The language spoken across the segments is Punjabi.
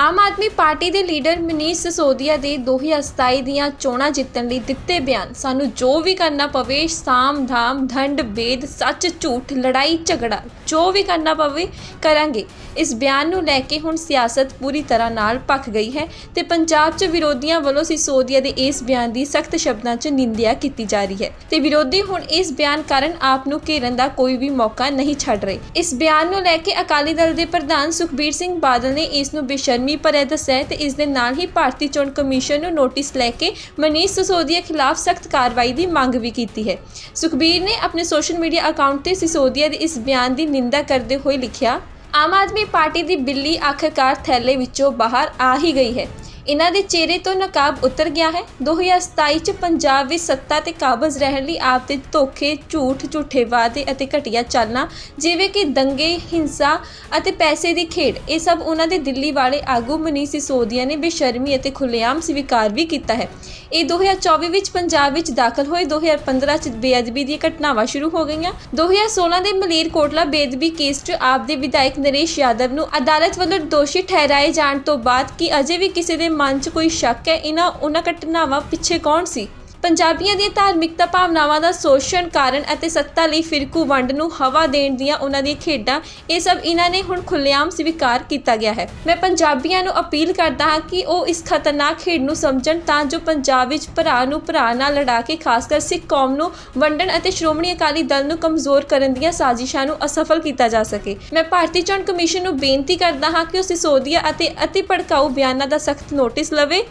ਆਮ ਆਦਮੀ ਪਾਰਟੀ ਦੇ ਲੀਡਰ ਮਨੀਸ਼ ਸਿਸੋਦੀਆ ਦੇ 2027 ਦੀਆਂ ਚੋਣਾਂ ਜਿੱਤਣ ਲਈ ਦਿੱਤੇ ਬਿਆਨ। ਸਾਨੂੰ ਜੋ ਵੀ ਕਰਨਾ ਪਵੇ, ਸਾਮ ਧਾਮ ਧੰਡ ਭੇਦ ਸੱਚ, ਝੂਠ, ਲੜਾਈ, ਝਗੜਾ, ਜੋ ਵੀ ਕਰਨਾ ਪਵੇ, ਕਰਾਂਗੇ। ਇਸ ਬਿਆਨ ਨੂੰ ਲੈ ਕੇ ਹੁਣ ਸਿਆਸਤ ਪੂਰੀ ਤਰ੍ਹਾਂ ਨਾਲ ਪੱਕ ਗਈ ਹੈ ਤੇ ਪੰਜਾਬ 'ਚ ਵਿਰੋਧੀਆਂ ਵੱਲੋਂ ਸਿਸੋਦੀਆ ਦੇ ਇਸ ਬਿਆਨ ਦੀ ਸਖਤ ਸ਼ਬਦਾਂ 'ਚ ਨਿੰਦਿਆ ਕੀਤੀ ਜਾ ਰਹੀ ਹੈ। ਤੇ ਵਿਰੋਧੀ ਹੁਣ ਇਸ ਬਿਆਨ ਕਾਰਨ ਆਪ ਨੂੰ ਘੇਰਨ ਦਾ ਕੋਈ ਵੀ ਮੌਕਾ ਨਹੀਂ ਛੱਡ ਰਹੇ। ਇਸ ਬਿਆਨ ਨੂੰ ਲੈ ਕੇ ਅਕਾਲੀ ਦਲ ਦੇ ਪ੍ਰਧਾਨ ਸੁਖਬੀਰ ਸਿੰਘ ਬਾਦਲ ਨੇ ਇਸ ਨੂੰ ਬੇਸ਼ਰਮੀ ਭਰਿਆ ਦੱਸਿਆ ਤੇ ਇਸ ਦੇ ਨਾਲ ਹੀ ਭਾਰਤੀ ਚੋਣ ਕਮਿਸ਼ਨ ਨੂੰ ਨੋਟਿਸ ਲੈ ਕੇ ਮਨੀਸ਼ ਸਿਸੋਦੀਆ ਖਿਲਾਫ ਸਖਤ ਕਾਰਵਾਈ ਦੀ ਮੰਗ ਵੀ ਕੀਤੀ ਹੈ। ਸੁਖਬੀਰ ਨੇ ਆਪਣੇ ਸੋਸ਼ਲ ਮੀਡੀਆ ਅਕਾਊਂਟ ਤੇ ਸਿਸੋਦੀਆ ਦੇ ਇਸ ਬਿਆਨ ਦੀ ਨਿੰਦਾ ਕਰਦੇ ਹੋਏ ਲਿਖਿਆ, ਆਮ ਆਦਮੀ ਪਾਰਟੀ ਦੀ ਬਿੱਲੀ ਆਖਰਕਾਰ ਥੈਲੇ ਵਿੱਚੋਂ ਬਾਹਰ ਆ ਹੀ ਗਈ ਹੈ। ਇਹਨਾਂ ਦੇ ਚਿਹਰੇ ਤੋਂ ਨਕਾਬ ਉਤਰ ਗਿਆ ਹੈ। 2027 ਚ ਪੰਜਾਬ ਵਿੱਚ ਸੱਤਾ ਤੇ ਕਾਬਜ਼ ਰਹਿਣ ਲਈ ਆਪ ਦੇ ਧੋਖੇ, ਝੂਠ, ਝੂਠੇ ਵਾਅਦੇ ਅਤੇ ਘਟੀਆ ਚਾਲਨਾ ਜਿਵੇਂ ਕਿ ਦੰਗੇ, ਹਿੰਸਾ ਅਤੇ ਪੈਸੇ ਦੀ ਖੇਡ, ਇਹ ਸਭ ਉਹਨਾਂ ਦੇ ਦਿੱਲੀ ਵਾਲੇ ਆਗੂ ਮਨੀਸ਼ ਸਿਸੋਦੀਆ ਨੇ ਬੇਸ਼ਰਮੀ ਅਤੇ ਖੁੱਲੇਆਮ ਸਵੀਕਾਰ ਵੀ ਕੀਤਾ ਹੈ। ਇਹ 2024 ਵਿੱਚ ਪੰਜਾਬ ਵਿੱਚ ਦਾਖਲ ਹੋਏ 2015 ਚ ਬੇਅਦਬੀ ਦੀਆਂ ਘਟਨਾਵਾਂ ਸ਼ੁਰੂ ਹੋ ਗਈਆਂ। 2016 ਦੇ ਮਲੇਰਕੋਟਲਾ ਬੇਅਦਬੀ ਕੇਸ 'ਚ ਆਪ ਦੇ ਵਿਧਾਇਕ ਨਰੇਸ਼ ਯਾਦਵ ਨੂੰ ਅਦਾਲਤ ਵੱਲੋਂ ਦੋਸ਼ੀ ਠਹਿਰਾਏ ਜਾਣ ਤੋਂ ਬਾਅਦ ਕਿ ਅਜੇ ਵੀ ਕਿਸੇ ਦੇ ਮਨ 'ਚ ਕੋਈ ਸ਼ੱਕ ਹੈ? ਇਹਨਾਂ, ਉਹਨਾਂ ਘਟਨਾਵਾਂ ਪਿੱਛੇ ਕੌਣ ਸੀ? ਪੰਜਾਬੀਆਂ ਦੀਆਂ ਧਾਰਮਿਕਤਾ ਭਾਵਨਾਵਾਂ ਦਾ ਸ਼ੋਸ਼ਣ ਕਾਰਨ ਅਤੇ ਸੱਤਾ ਲਈ ਫਿਰਕੂ ਵੰਡ ਨੂੰ ਹਵਾ ਦੇਣ ਦੀਆਂ ਉਹਨਾਂ ਦੀਆਂ ਖੇਡਾਂ, ਇਹ ਸਭ ਇਹਨਾਂ ਨੇ ਹੁਣ ਖੁੱਲੇਆਮ ਸਵੀਕਾਰ ਕੀਤਾ ਗਿਆ ਹੈ। ਮੈਂ ਪੰਜਾਬੀਆਂ ਨੂੰ ਅਪੀਲ ਕਰਦਾ ਹਾਂ ਕਿ ਉਹ ਇਸ ਖਤਰਨਾਕ ਖੇਡ ਨੂੰ ਸਮਝਣ ਤਾਂ ਜੋ ਪੰਜਾਬ ਵਿੱਚ ਭਰਾ ਨੂੰ ਭਰਾ ਨਾਲ ਲੜਾ ਕੇ, ਖਾਸ ਕਰ ਸਿੱਖ ਕੌਮ ਨੂੰ ਵੰਡਣ ਅਤੇ ਸ਼੍ਰੋਮਣੀ ਅਕਾਲੀ ਦਲ ਨੂੰ ਕਮਜ਼ੋਰ ਕਰਨ ਦੀਆਂ ਸਾਜ਼ਿਸ਼ਾਂ ਨੂੰ ਅਸਫਲ ਕੀਤਾ ਜਾ ਸਕੇ। ਮੈਂ ਭਾਰਤੀ ਚੋਣ ਕਮਿਸ਼ਨ ਨੂੰ ਬੇਨਤੀ ਕਰਦਾ ਹਾਂ ਕਿ ਉਹ ਸਿਸੋਦੀਆ ਅਤੇ ਅਤੀ ਭੜਕਾਊ ਬਿਆਨਾਂ ਦਾ ਸਖਤ ਨੋਟਿਸ ਲਵੇ।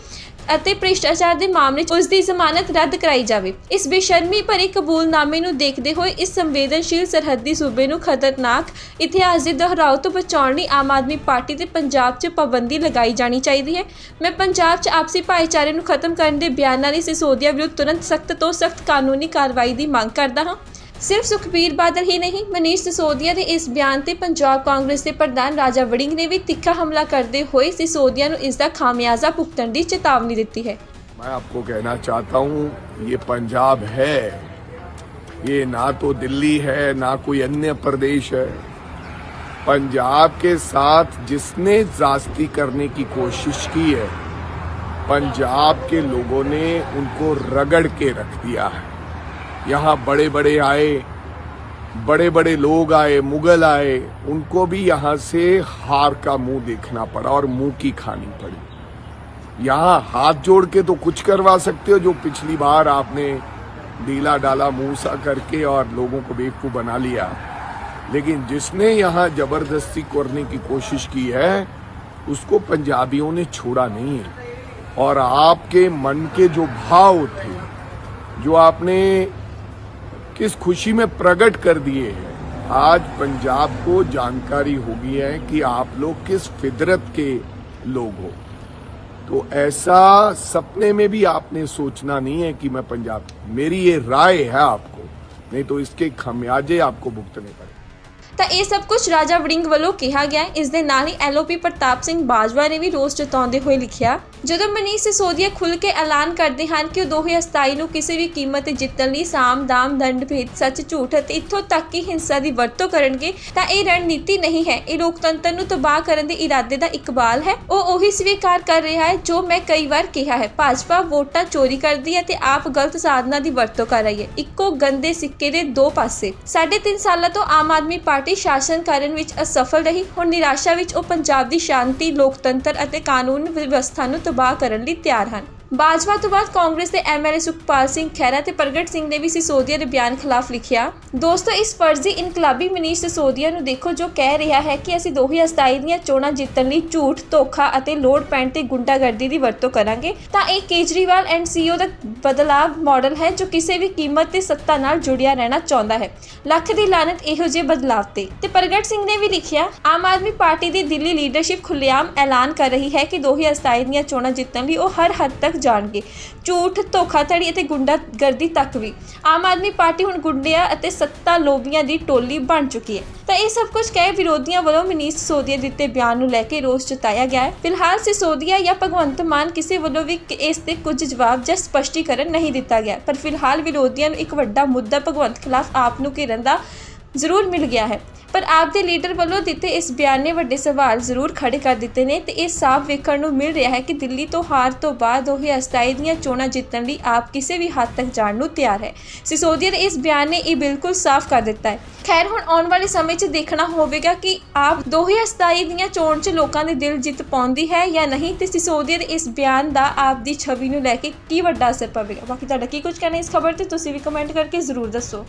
ਅਤੇ ਭ੍ਰਿਸ਼ਟਾਚਾਰ ਦੇ ਮਾਮਲੇ 'ਚ ਉਸ ਦੀ ਜ਼ਮਾਨਤ ਰੱਦ ਕਰਾਈ ਜਾਵੇ। ਇਸ ਬੇਸ਼ਰਮੀ ਭਰੇ ਕਬੂਲਨਾਮੇ ਨੂੰ ਦੇਖਦੇ ਹੋਏ ਇਸ ਸੰਵੇਦਨਸ਼ੀਲ ਸਰਹੱਦੀ ਸੂਬੇ ਨੂੰ ਖਤਰਨਾਕ ਇਤਿਹਾਸ ਦੇ ਦੁਹਰਾਓ ਤੋਂ ਬਚਾਉਣ ਲਈ ਆਮ ਆਦਮੀ ਪਾਰਟੀ ਤੇ ਪੰਜਾਬ 'ਚ ਪਾਬੰਦੀ ਲਗਾਈ ਜਾਣੀ ਚਾਹੀਦੀ ਹੈ। ਮੈਂ ਪੰਜਾਬ 'ਚ ਆਪਸੀ ਭਾਈਚਾਰੇ ਨੂੰ ਖਤਮ ਕਰਨ ਦੇ ਬਿਆਨਾਂ ਲਈ ਸਿਸੋਦੀਆ ਵਿਰੁੱਧ ਤੁਰੰਤ ਸਖਤ ਤੋਂ ਸਖਤ ਕਾਨੂੰਨੀ ਕਾਰਵਾਈ ਦੀ ਮੰਗ ਕਰਦਾ ਹਾਂ। ਸਿਰਫ ਸੁਖਬੀਰ ਬਾਦਲ ਹੀ ਨਹੀਂ ਮਨੀਸ਼ ਸਿਸੋਦੀਆ ਦੇ ਇਸ ਬਿਆਨ ਤੇ ਪੰਜਾਬ ਕਾਂਗਰਸ ਦੇ ਪ੍ਰਧਾਨ ਰਾਜਾ ਵੜਿੰਗ ਨੇ ਵੀ ਤਿੱਖਾ ਹਮਲਾ ਕਰਦੇ ਹੋਏ ਸਿਸੋਦੀਆ ਨੂੰ ਇਸ ਦਾ ਖਾਮਿਆਜ਼ਾ ਭੁਗਤਣ ਦੀ ਚੇਤਾਵਨੀ ਦਿੱਤੀ ਹੈ मैं आपको कहना चाहता हूं ये पंजाब है ये ना तो दिल्ली है ना कोई अन्य प्रदेश है पंजाब के साथ जिसने जास्ती करने की कोशिश की है पंजाब के लोगों ने उनको रगड़ के रख दिया है यहाँ बड़े बड़े आए बड़े बड़े लोग आए, मुगल आए, उनको भी यहाँ से हार का मुँह देखना पड़ा और मुँह की खानी पड़ी। यहाँ हाथ जोड़ के तो कुछ करवा सकते हो, जो पिछली बार आपने ढीला डाला मुँह सा करके और लोगों को बेवकूफ़ बना लिया। लेकिन जिसने यहाँ ज़बरदस्ती करने की कोशिश की है, उसको पंजाबियों ने छोड़ा नहीं है। और आपके मन के जो भाव थे, जो आपने किस खुशी में प्रकट कर दिए हैं आज पंजाब को जानकारी हो गई है कि आप लोग किस फितरत के लोग हो तो ऐसा सपने में भी आपने सोचना नहीं है कि मैं पंजाब मेरी ये राय है आपको नहीं तो इसके खमियाजे आपको भुगतने पड़े ਤਾਂ ਇਹ ਸਭ ਕੁਝ ਰਾਜਾ ਵੜਿੰਗ ਵੱਲੋਂ ਕਿਹਾ ਗਿਆ ਹੈ। ਇਸ ਦੇ ਨਾਲ ਹੀ ਐਲਓਪੀ ਪ੍ਰਤਾਪ ਸਿੰਘ ਬਾਜਵਾ ਨੇ ਵੀ ਰੋਸ ਜਤਾਉਂਦੇ ਹੋਏ ਲਿਖਿਆ ਜਦੋਂ ਮਨੀਸ਼ ਸਿਸੋਦੀਆ ਖੁੱਲ ਕੇ ਐਲਾਨ ਕਰਦੇ ਹਨ ਕਿ ਉਹ 2027 ਨੂੰ ਕਿਸੇ ਵੀ ਕੀਮਤ ਤੇ ਜਿੱਤਣ ਲਈ ਸਾਮ ਦਾਮ ਦੰਡ ਭੇਦ ਸੱਚ ਝੂਠ ਅਤੇ ਇੱਥੋਂ ਤੱਕ ਕਿ ਹਿੰਸਾ ਦੀ ਵਰਤੋਂ ਕਰਨਗੇ, ਤਾਂ ਇਹ ਰਣਨੀਤੀ ਨਹੀਂ ਹੈ। ਇਹ ਲੋਕਤੰਤਰ ਨੂੰ ਤਬਾਹ ਕਰਨ ਦੇ ਇਰਾਦੇ ਦਾ ਇਕਬਾਲ ਹੈ। ਉਹ ਉਹੀ ਸਵੀਕਾਰ ਕਰ ਰਿਹਾ ਹੈ ਜੋ ਮੈਂ ਕਈ ਵਾਰ ਕਿਹਾ ਹੈ। ਭਾਜਪਾ ਵੋਟਾਂ ਚੋਰੀ ਕਰਦੀ ਹੈ ਤੇ ਆਪ ਗਲਤ ਸਾਧਨਾਂ ਦੀ ਵਰਤੋਂ ਕਰ ਰਹੀ ਹੈ। ਇੱਕੋ ਗੰਦੇ ਸਿੱਕੇ ਦੇ ਦੋ ਪਾਸੇ। ਸਾਢੇ ਤਿੰਨ ਸਾਲਾਂ ਤੋਂ ਆਮ ਆਦਮੀ ਪਾਰਟੀ ਸ਼ਾਸਨ ਕਰਨ ਵਿੱਚ ਅਸਫਲ ਰਹੀ। ਹੁਣ ਨਿਰਾਸ਼ਾ ਵਿੱਚ ਉਹ ਪੰਜਾਬ ਦੀ ਸ਼ਾਂਤੀ, ਲੋਕਤੰਤਰ ਅਤੇ ਕਾਨੂੰਨ ਵਿਵਸਥਾ ਨੂੰ ਤਬਾਹ ਕਰਨ ਲਈ ਤਿਆਰ ਹਨ। ਬਾਜਵਾ ਤੋਂ ਬਾਅਦ ਕਾਂਗਰਸ ਦੇ ਐਮਐਲਏ ਸੁਖਪਾਲ ਸਿੰਘ ਖਹਿਰਾ ਤੇ ਪ੍ਰਗਟ ਸਿੰਘ ਨੇ ਵੀ ਸਿਸੋਦੀਆ ਦੇ ਬਿਆਨ ਖਿਲਾਫ ਲਿਖਿਆ। ਦੋਸਤੋ, ਇਸ ਫਰਜ਼ੀ ਇਨਕਲਾਬੀ ਮਨੀਸ਼ ਸਿਸੋਦੀਆ ਨੂੰ ਦੇਖੋ ਜੋ ਕਹਿ ਰਿਹਾ ਹੈ ਕਿ ਅਸੀਂ 2027 ਦੀਆਂ ਚੋਣਾਂ ਜਿੱਤਣ ਲਈ ਝੂਠ, ਧੋਖਾ ਅਤੇ ਲੋੜ ਪੈਣ ਤੇ ਗੁੰਡਾਗਰਦੀ ਦੀ ਵਰਤੋਂ ਕਰਾਂਗੇ। ਤਾਂ ਇਹ ਕੇਜਰੀਵਾਲ ਐਂਡ ਸੀਓ ਦਾ ਬਦਲਾਵ ਮਾਡਲ ਹੈ ਜੋ ਕਿਸੇ ਵੀ ਕੀਮਤ ਤੇ ਸੱਤਾ ਨਾਲ ਜੁੜਿਆ ਰਹਿਣਾ ਚਾਹੁੰਦਾ ਹੈ। ਲੱਖ ਦੀ ਲਾਨਤ ਇਹੋ ਜਿਹੇ ਬਦਲਾਵ ਤੇ। ਤੇ ਪ੍ਰਗਟ ਸਿੰਘ ਨੇ ਵੀ ਲਿਖਿਆ, ਆਮ ਆਦਮੀ ਪਾਰਟੀ ਦੀ ਦਿੱਲੀ ਲੀਡਰਸ਼ਿਪ ਖੁੱਲ੍ਹੇਆਮ ਐਲਾਨ ਕਰ ਰਹੀ ਹੈ ਕਿ 2027 ਦੀਆਂ ਚੋਣਾਂ ਜਿੱਤਣ ਲਈ ਉਹ ਹਰ ਹੱਦ ਤੱਕ ਜਾਣਗੇ। ਝੂਠ, ਧੋਖਾਧੜੀ ਅਤੇ ਗੁੰਡਾਗਰਦੀ ਤੱਕ ਵੀ। ਆਮ ਆਦਮੀ ਪਾਰਟੀ ਹੁਣ ਗੁੰਡਿਆਂ ਅਤੇ ਸੱਤਾ ਲੋਭੀਆਂ ਦੀ ਟੋਲੀ ਬਣ ਚੁੱਕੀ ਹੈ। ਤਾਂ ਇਹ ਸਭ ਕੁਝ ਕਹੇ ਵਿਰੋਧੀਆਂ ਵੱਲੋਂ ਮਨੀਸ਼ ਸਿਸੋਦੀਆ ਦਿੱਤੇ ਬਿਆਨ ਨੂੰ ਲੈ ਕੇ ਰੋਸ ਜਤਾਇਆ ਗਿਆ ਹੈ। ਫਿਲਹਾਲ ਸਿਸੋਦੀਆ ਜਾਂ ਭਗਵੰਤ ਮਾਨ ਕਿਸੇ ਵੱਲੋਂ ਵੀ ਇਸ ਤੇ ਕੁਝ ਜਵਾਬ ਜਾਂ ਸਪਸ਼ਟੀਕਰਨ ਨਹੀਂ ਦਿੱਤਾ ਗਿਆ। ਪਰ ਫਿਲਹਾਲ ਵਿਰੋਧੀਆਂ ਨੂੰ ਇੱਕ ਵੱਡਾ ਮੁੱਦਾ ਭਗਵੰਤ ਖਿਲਾਫ ਆਪ ਨੂੰ ਘੇਰਨ ਦਾ ਜ਼ਰੂਰ ਮਿਲ ਗਿਆ ਹੈ। ਪਰ ਆਪ ਦੇ ਲੀਡਰ ਵੱਲੋਂ ਦਿੱਤੇ ਇਸ ਬਿਆਨ ਨੇ ਵੱਡੇ ਸਵਾਲ ਜ਼ਰੂਰ ਖੜੇ ਕਰ ਦਿੱਤੇ ਨੇ ਤੇ ਇਹ ਸਾਫ਼ ਵੇਖਣ ਨੂੰ ਮਿਲ ਰਿਹਾ ਹੈ ਕਿ ਦਿੱਲੀ ਤੋਂ ਹਾਰ ਤੋਂ ਬਾਅਦ ਉਹ ਅਸਥਾਈ ਦੀਆਂ ਚੋਣਾਂ ਜਿੱਤਣ ਲਈ ਆਪ ਕਿਸੇ ਵੀ ਹੱਦ ਤੱਕ ਜਾਣ ਨੂੰ ਤਿਆਰ ਹੈ। ਸਿਸੋਦੀਆ ਦੇ ਇਸ ਬਿਆਨ ਨੇ ਇਹ ਬਿਲਕੁਲ ਸਾਫ਼ ਕਰ ਦਿੱਤਾ ਹੈ। ਖੈਰ, ਹੁਣ ਆਉਣ ਵਾਲੇ ਸਮੇਂ 'ਚ ਦੇਖਣਾ ਹੋਵੇਗਾ ਕਿ ਆਪ 2027 ਦੀਆਂ ਚੋਣ 'ਚ ਲੋਕਾਂ ਦੇ ਦਿਲ ਜਿੱਤ ਪਾਉਂਦੀ ਹੈ ਜਾਂ ਨਹੀਂ ਤੇ ਸਿਸੋਦੀਆ ਦੇ ਇਸ ਬਿਆਨ ਦਾ ਆਪ ਦੀ ਛਵੀ ਨੂੰ ਲੈ ਕੇ ਕੀ ਵੱਡਾ ਅਸਰ ਪਵੇਗਾ। ਬਾਕੀ ਤੁਹਾਡਾ ਕੀ ਕੁਝ ਕਹਿਣਾ ਇਸ ਖਬਰ ਤੇ ਤੁਸੀਂ ਵੀ ਕਮੈਂਟ ਕਰਕੇ ਜ਼ਰੂਰ ਦੱਸੋ।